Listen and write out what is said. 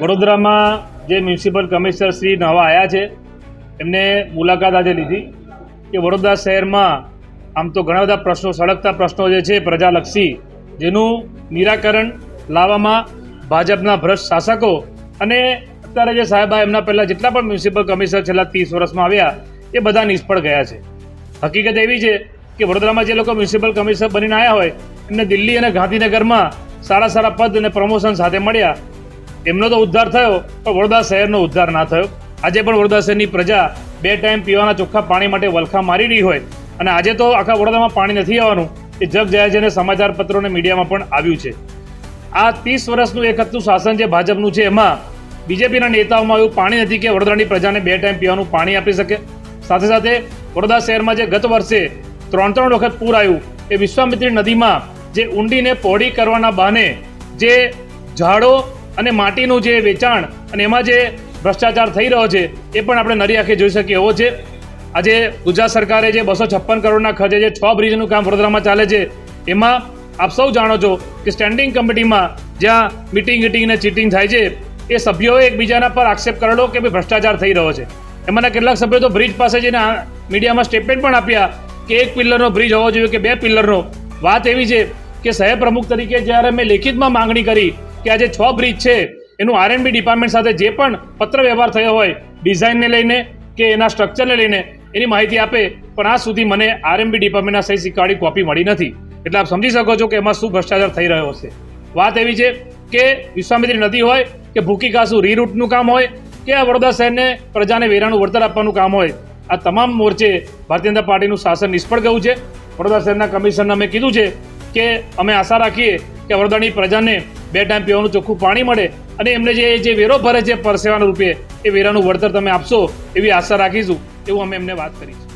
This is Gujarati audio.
વડોદરામાં જે મ્યુનિસિપલ કમિશનર શ્રી નવા આવ્યા છે, એમને મુલાકાત આજે લીધી કે વડોદરા શહેરમાં આમ તો ઘણા બધા પ્રશ્નો, સળગતા પ્રશ્નો જે છે પ્રજાલક્ષી, જેનું નિરાકરણ લાવવામાં ભાજપના ભ્રષ્ટ શાસકો અને અત્યારે જે સાહેબા એમના પહેલાં જેટલા પણ મ્યુનિસિપલ કમિશનર છેલ્લા ત્રીસ વર્ષમાં આવ્યા, એ બધા નિષ્ફળ ગયા છે. હકીકત એવી છે કે વડોદરામાં જે લોકો મ્યુનિસિપલ કમિશનર બનીને આવ્યા હોય, એમને દિલ્હી અને ગાંધીનગરમાં સારા સારા પદ અને પ્રમોશન સાથે મળ્યા એમનો તો ઉદ્ધાર થયો, પણ વડોદરા શહેરનો ઉદ્ધાર ના થયો. આજે પણ વડોદરા શહેરની પ્રજા બે ટાઈમ પીવાના ચોખ્ખા પાણી માટે વલખા મારી રહી હોય. અને આજે તો આખા વડોદરામાં પાણી નથી આવવાનું, એ જગ જાય છે અને સમાચાર પત્રો અને મીડિયામાં પણ આવ્યું છે. આ ત્રીસ વર્ષનું એક હતું શાસન જે ભાજપનું છે, એમાં બીજેપીના નેતાઓમાં એવું પાણી નથી કે વડોદરાની પ્રજાને બે ટાઈમ પીવાનું પાણી આપી શકે. સાથે સાથે વડોદરા શહેરમાં જે ગત વર્ષે ત્રણ ત્રણ વખત પૂર આવ્યું, એ વિશ્વામિત્રી નદીમાં જે ઊંડીને પહોળી કરવાના બહાને જે ઝાડો અને માટીનું જે વેચાણ અને એમાં જે ભ્રષ્ટાચાર થઈ રહ્યો છે, એ પણ આપણે નરી આંખે જોઈ શકીએ. એવો છે, આજે ગુજરાત સરકારે જે બસો છપ્પન કરોડના ખર્ચે જે છ બ્રિજનું કામ વડોદરામાં ચાલે છે, એમાં આપ સૌ જાણો છો કે સ્ટેન્ડિંગ કમિટીમાં જ્યાં મિટિંગ ગીટિંગ અને ચીટિંગ થાય છે, એ સભ્યોએ એકબીજાના પર આક્ષેપ કરેલો કે ભાઈ ભ્રષ્ટાચાર થઈ રહ્યો છે. એમાંના કેટલાક સભ્યો તો બ્રિજ પાસે જઈને મીડિયામાં સ્ટેટમેન્ટ પણ આપ્યા કે એક પિલ્લરનો બ્રિજ હોવો જોઈએ કે બે પિલ્લરનો. વાત એવી છે કે સાહેબ પ્રમુખ તરીકે જ્યારે મેં લેખિતમાં માંગણી કરી કે આ જે છ બ્રિજ છે, એનું આરએનબી ડિપાર્ટમેન્ટ સાથે જે પણ પત્ર વ્યવહાર થયો હોય ડિઝાઇનને લઈને કે એના સ્ટ્રક્ચરને લઈને, એની માહિતી આપે, પણ આજ સુધી મને આરએમબી ડિપાર્ટમેન્ટના સહી શીખવાડી કોપી મળી નથી. એટલે આપ સમજી શકો છો કે એમાં શું ભ્રષ્ટાચાર થઈ રહ્યો હશે. વાત એવી છે કે વિશ્વામિત્રી નદી હોય, કે ભૂકી કાસુ રીરૂટનું કામ હોય, કે આ વડોદરા શહેરને પ્રજાને વેરાનું વળતર આપવાનું કામ હોય, આ તમામ મોરચે ભારતીય જનતા પાર્ટીનું શાસન નિષ્ફળ ગયું છે. વડોદરા શહેરના કમિશનરને અમે કીધું છે કે અમે આશા રાખીએ કે વડોદરાની પ્રજાને બે ટાઈમ પીવાનું ચોખ્ખું પાણી મળે અને એમને જે જે વેરો ભરે છે પરસેવાના રૂપે, એ વેરાનું વળતર તમે આપશો એવી આશા રાખીશું, એવું અમે એમને વાત કરી છે